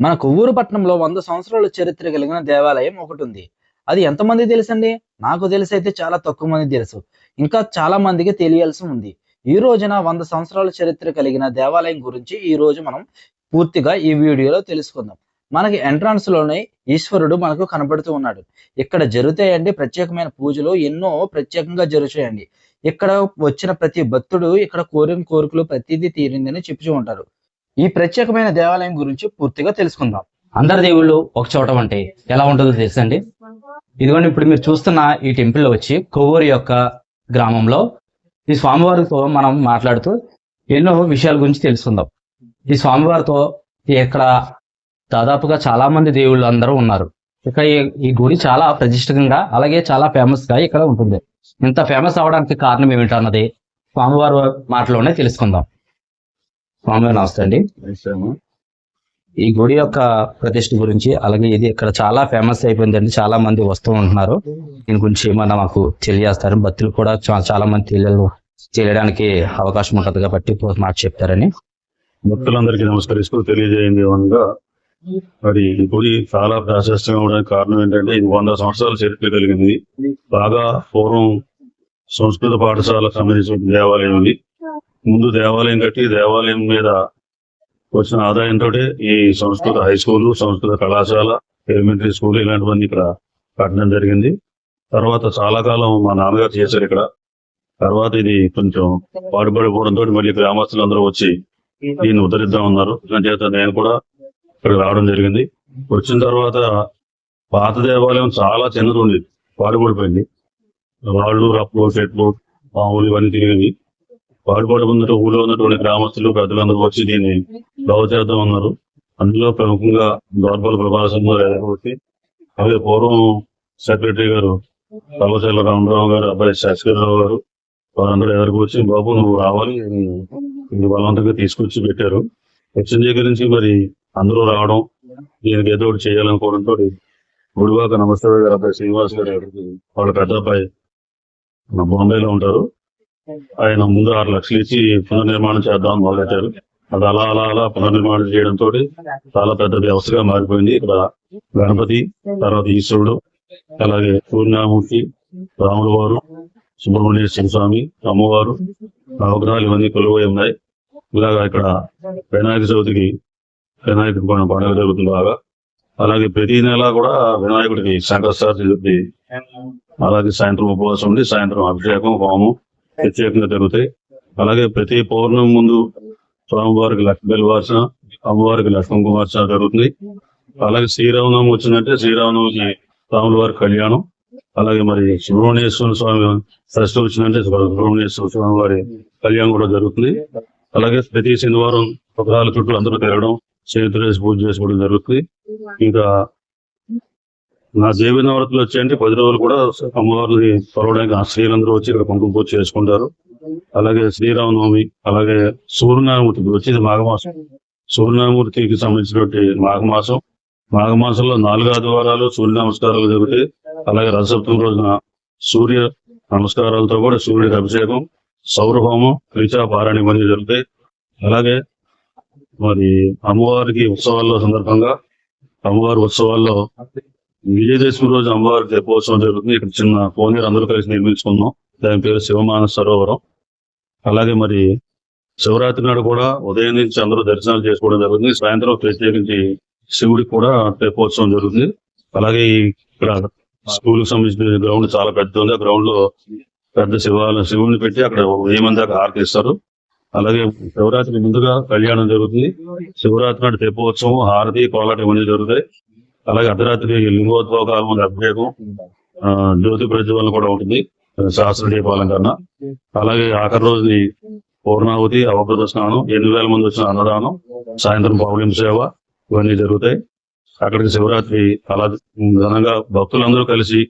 మన కొవ్వూరు పట్టణంలో వంద సంవత్సరాల చరిత్ర కలిగిన దేవాలయం ఒకటి ఉంది అది ఎంతమంది తెలుసండి? నాకు తెలిసి అయితే చాలా తక్కువ మంది తెలుసు. ఇంకా చాలా మందికి తెలియాల్సి ఉంది. ఈ రోజున వంద సంవత్సరాల చరిత్ర కలిగిన దేవాలయం గురించి ఈ రోజు మనం పూర్తిగా ఈ వీడియోలో తెలుసుకుందాం. మనకి ఎంట్రన్స్లోనే ఈశ్వరుడు మనకు కనబడుతూ ఉన్నాడు. ఇక్కడ జరుగుతాయండి ప్రత్యేకమైన పూజలు ఎన్నో ప్రత్యేకంగా జరుగుతాయండి. ఇక్కడ వచ్చిన ప్రతి భక్తుడు ఇక్కడ కోరిన కోరికలు ప్రతిదీ తీరిందని చెప్తూ ఉంటారు. ఈ ప్రత్యేకమైన దేవాలయం గురించి పూర్తిగా తెలుసుకుందాం. అందరి దేవుళ్ళు ఒక చోట అంటే ఎలా ఉంటుందో తెలుసండి? ఇదిగోండి ఇప్పుడు మీరు చూస్తున్న ఈ టెంపుల్ వచ్చి కొవ్వూరు యొక్క గ్రామంలో ఈ స్వామివారితో మనం మాట్లాడుతూ ఎన్నో విషయాల గురించి తెలుసుకుందాం. ఈ స్వామివారితో ఇక్కడ దాదాపుగా చాలా మంది దేవుళ్ళు అందరూ ఉన్నారు. ఇక్కడ ఈ- ఈ గుడి చాలా ప్రతిష్టంగా అలాగే చాలా ఫేమస్గా ఇక్కడ ఉంటుంది. ఇంత ఫేమస్ అవడానికి కారణం ఏమిటన్నది స్వామివారి మాటలోనే తెలుసుకుందాం. స్వామివారి నమస్తే అండి. ఈ గుడి యొక్క ప్రతిష్ఠ గురించి అలాగే ఇది ఇక్కడ చాలా ఫేమస్ అయిపోయిందండి. చాలా మంది వస్తూ ఉంటున్నారు. దీని గురించి ఏమన్నా మాకు తెలియజేస్తారు? భక్తులు కూడా చాలా మంది తెలియలు తెలియడానికి అవకాశం ఉంటుంది కాబట్టి మాట చెప్తారని. భక్తులందరికీ నమస్కరిస్తూ తెలియజేయండి అనగా మరి ఈ గుడి చాలా ప్రాశస్తంగా ఉండడానికి కారణం ఏంటంటే ఇది వంద సంవత్సరాల చరిత్ర కలిగింది. బాగా పూర్వం సంస్కృత పాఠశాలకు సంబంధించిన దేవాలయం ఇది. ముందు దేవాలయం కట్టి దేవాలయం మీద వచ్చిన ఆదాయంతో ఈ సంస్కృత హై స్కూల్ సంస్కృత కళాశాల ఎలిమెంటరీ స్కూల్ ఇలాంటివన్నీ ఇక్కడ కట్టడం జరిగింది. తర్వాత చాలా కాలం మా నాన్నగారు చేశారు ఇక్కడ. తర్వాత ఇది కొంచెం పాటుపడిపోవడంతో మళ్ళీ గ్రామస్తులందరూ వచ్చి దీన్ని ఉద్ధరిద్దాం ఉన్నారు చేత నేను కూడా ఇక్కడ రావడం జరిగింది. వచ్చిన తర్వాత పాత దేవాలయం చాలా చిన్నది ఉంది పాడుపడిపోయింది. రాళ్ళు రప్పులు చెట్లు పాములు ఇవన్నీ తిరిగింది పాడుపడి ముందట ఊళ్ళో ఉన్నటువంటి గ్రామస్తులు పెద్దలందరూ వచ్చి దీన్ని బాగు చేద్దాం ఉన్నారు అందులో ప్రముఖంగా దోర్పల ప్రభాసం వచ్చి అలాగే పూర్వం సెక్రటరీ గారు కళాశాల రామరావు గారు అబ్బాయి శశికరరావు గారు వారందరూ ఎదురుకు వచ్చి బాబు నువ్వు రావాలి ఇది బలవంతంగా తీసుకొచ్చి పెట్టారు. వచ్చిన నుంచి మరి అందరూ రావడం దీనికి ఏదో ఒకటి చేయాలనుకోవడంతో గుడివాక నమస్తే గారు అబ్బాయి శ్రీనివాస్ గారు వాళ్ళ పెద్ద అబ్బాయి మన బాంబేలో ఉంటారు. ఆయన ముందు ఆరు లక్షలు ఇచ్చి పునర్నిర్మాణం చేద్దాం మొదలెట్టారు. అది అలా అలా అలా పునర్నిర్మాణం చేయడంతో చాలా పెద్ద వ్యవస్థగా మారిపోయింది. ఇక్కడ గణపతి తర్వాత ఈశ్వరుడు అలాగే పూర్ణామూర్తి రాముడు వారు సుబ్రహ్మణ్యేశ్వర స్వామి అమ్మవారు నవగ్రహాలు ఇవన్నీ కొలువై ఉన్నాయి. ఇలాగా ఇక్కడ వినాయక చవితికి వినాయకుడి పండుగ పండుగ జరుగుతుంది బాగా. అలాగే ప్రతి నెల కూడా వినాయకుడికి శంకరసారి అలాగే సాయంత్రం ఉపవాసం ఉండి సాయంత్రం అభిషేకం హోమం ప్రత్యేకంగా జరుగుతాయి. అలాగే ప్రతి పౌర్ణమి ముందు స్వామివారికి లక్ష్మీ బెల్వార్చన అమ్మవారికి లక్ష్మణ కుమార్చన జరుగుతుంది. అలాగే శ్రీరామనవమి వచ్చిందంటే శ్రీరామనవమికి రాముల వారి కళ్యాణం. అలాగే మరి సుబ్రహ్మణ్యేశ్వర స్వామి షష్ఠి వచ్చిందంటే సుబ్రహ్మణ్యేశ్వర స్వామి వారి కళ్యాణం కూడా జరుగుతుంది. అలాగే ప్రతి శనివారం ఉపగ్రహాల చుట్టూ అందరూ తిరగడం చేతులు వేసి పూజ చేసుకోవడం జరుగుతుంది. ఇంకా నా దేవి నవరాత్రులు వచ్చేయండి పది రోజులు కూడా అమ్మవారిని కొలవడానికి ఆ స్త్రీలందరూ వచ్చి ఇక్కడ కుంకుమ పూజ చేసుకుంటారు. అలాగే శ్రీరామనవమి అలాగే సూర్యనారాయణమూర్తి వచ్చేది మాఘమాసం. సూర్యనారాయణమూర్తికి సంబంధించినటువంటి మాఘమాసం. మాఘమాసంలో నాలుగు ఆదివారాలు సూర్య నమస్కారాలు జరుగుతాయి. అలాగే రథసప్తమి రోజున సూర్య నమస్కారాలతో కూడా సూర్యుడికి అభిషేకం సౌరహోమం రిచా పారాయణ ఇవన్నీ జరుగుతాయి. అలాగే మరి అమ్మవారికి ఉత్సవాల్లో సందర్భంగా అమ్మవారి ఉత్సవాల్లో విజయదశమి రోజు అమ్మవారి తెప్పోత్సవం జరుగుతుంది. ఇక్కడ చిన్న కోనేరు అందరూ కలిసి నిర్మించుకున్నాం దాని పేరు శివమాన సరోవరం. అలాగే మరి శివరాత్రి నాడు కూడా ఉదయం నుంచి అందరూ దర్శనాలు చేసుకోవడం జరుగుతుంది. సాయంత్రం ప్రత్యేకించి శివుడికి కూడా తెప్పోత్సవం జరుగుతుంది. అలాగే ఇక్కడ స్కూల్కి సంబంధించిన గ్రౌండ్ చాలా పెద్ద ఉంది. ఆ గ్రౌండ్లో పెద్ద శివాలయం శివుడిని పెట్టి అక్కడ ఉదయం మంది దాకా అలాగే శివరాత్రి ముందుగా కళ్యాణం జరుగుతుంది. శివరాత్రి నాడు తెప్పోత్సవం హారతి కోలాట ఇవన్నీ జరుగుతాయి. అలాగే అర్ధరాత్రి లింగోద్భవ అభిషేకం ఆ, జ్యోతి ప్రజ్వలన కూడా ఉంటుంది. శాస్త్ర దీపాలంకరణ అలాగే ఆఖరి రోజు పూర్ణావతి అవభృత స్నానం ఎనిమిది వేల మంది వచ్చిన అన్నదానం సాయంత్రం పౌర్ణమి సేవ ఇవన్నీ జరుగుతాయి. అక్కడికి శివరాత్రి అలా ఘనంగా భక్తులందరూ కలిసి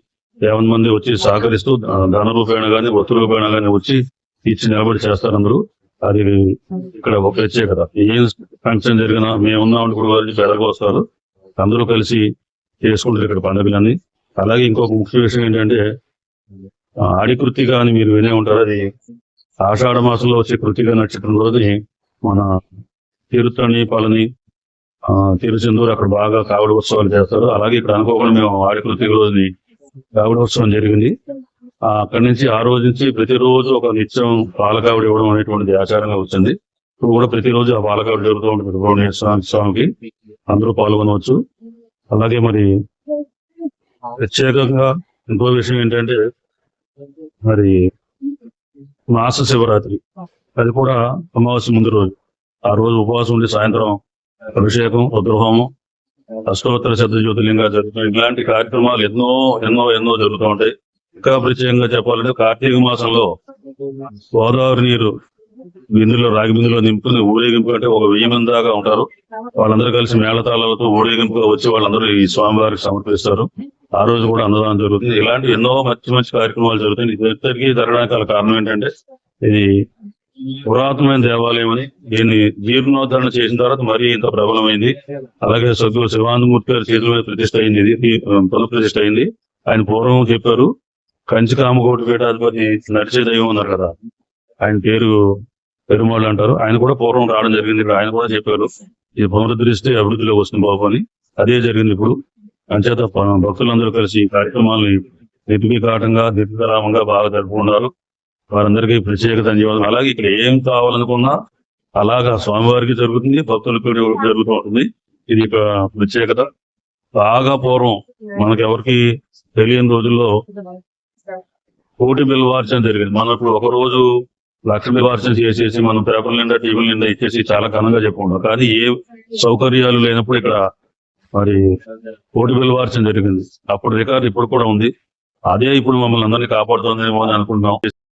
యావన్ మంది వచ్చి సహకరిస్తూ ధన రూపేణ గానీ వస్తు రూపేణ గానీ వచ్చి ఇచ్చి నిలబడి చేస్తారు అందరూ. అది ఇక్కడ ఒక ప్రత్యేకత. ఏం ఫంక్షన్ జరిగినా మేము ఉన్నాం ఇప్పుడు వారి పెద్దగా వస్తారు. అందరూ కలిసి చేసుకుంటారు ఇక్కడ పండుగలన్నీ. అలాగే ఇంకొక ముఖ్య విషయం ఏంటంటే ఆడికృతిగా అని మీరు వినే ఉంటారు. అది ఆషాఢ మాసంలో వచ్చే కృతిగా నక్షత్రం రోజుని మన తిరుతని పళని ఆ, తిరుచెందూరు అక్కడ బాగా కావడి ఉత్సవాలు చేస్తారు. అలాగే ఇక్కడ అనుకోకుండా మేము ఆడికృతి రోజుని కావడి ఉత్సవం జరిగింది. అక్కడి నుంచి ఆ రోజు నుంచి ప్రతిరోజు ఒక నిత్యం పాలకావిడి ఇవ్వడం అనేటువంటిది ఆచారంగా వచ్చింది. నువ్వు కూడా ప్రతిరోజు ఆ పాలకావిడి జరుగుతూ ఉంటుంది. సుబ్రహ్మణ్య స్వామి స్వామికి అందరూ పాల్గొనవచ్చు. అలాగే మరి ప్రత్యేకంగా ఇంకో విషయం ఏంటంటే మరి మాస శివరాత్రి. అది కూడా అమావాస్య ముందు రోజు. ఆ రోజు ఉపవాసం ఉండి సాయంత్రం అభిషేకం రుద్రహోమం అష్టోత్తర శబ్ద జ్యోతిలింగా జరుగుతాయి ఇలాంటి కార్యక్రమాలు ఎన్నో ఎన్నో ఎన్నో జరుగుతూ ఉంటాయి. ఇంకా ప్రత్యేకంగా చెప్పాలంటే కార్తీక మాసంలో గోదావరి నీరు బిందులో రాగి బిందులో నింపుకుని ఊరేగింపు అంటే ఒక వెయ్యి మంది దాకా ఉంటారు. వాళ్ళందరూ కలిసి మేళతాళాలతో ఊరేగింపుగా వచ్చి వాళ్ళందరూ ఈ స్వామివారికి సమర్పిస్తారు. ఆ రోజు కూడా అన్నదానం జరుగుతుంది. ఇలాంటి ఎన్నో మంచి మంచి కార్యక్రమాలు జరుగుతాయి. ఇద్దరికి జరగడానికి గల కారణం ఏంటంటే ఇది పురాతనమైన దేవాలయం అని దీన్ని జీర్ణోద్ధరణ చేసిన తర్వాత మరీ ఇంత ప్రబలమైంది. అలాగే సభ్యులు శివానందమూర్తి గారి చేతుల మీద ప్రతిష్ట అయింది. ఇది పునః ప్రతిష్ట అయింది. ఆయన పూర్వం చెప్పారు కంచి కామకోటి పీఠాధిపతి నడిచే దైవం ఉన్నారు కదా. ఆయన పేరు పెరుమాళ్ళు అంటారు. ఆయన కూడా పూర్వం రావడం జరిగింది. ఇక్కడ ఆయన కూడా చెప్పారు ఇది పునరుద్ధరిస్తే అభివృద్ధిలో వస్తుంది బాబు అని. అదే జరిగింది ఇప్పుడు. అంచేత భక్తులందరూ కలిసి ఈ కార్యక్రమాలని దీపికాటంగా దీర్ఘరామంగా బాగా జరుపుకున్నారు వారందరికీ ప్రత్యేక ధన్యవాదాలు. అలాగే ఇక్కడ ఏం కావాలనుకున్నా అలాగా స్వామివారికి జరుగుతుంది భక్తులకు జరుగుతూ ఉంటుంది. ఇది ఒక ప్రత్యేకత. బాగా పూర్వం మనకి ఎవరికి తెలియని రోజుల్లో కోటి బిల్వార్చన జరిగింది. మనకు ఒక రోజు లక్ష బిల్వార్చన చేసేసి మనం పేపర్ నిండా టీవీల నిండా ఇచ్చేసి చాలా ఘనంగా చెప్పుకుంటాం. కానీ ఏ సౌకర్యాలు లేనప్పుడు ఇక్కడ మరి కోటి బిల్వార్చన జరిగింది. అప్పుడు రికార్డు ఇప్పుడు కూడా ఉంది. అదే ఇప్పుడు మమ్మల్ని అందరినీ కాపాడుతుందేమో అని అనుకుంటున్నాం.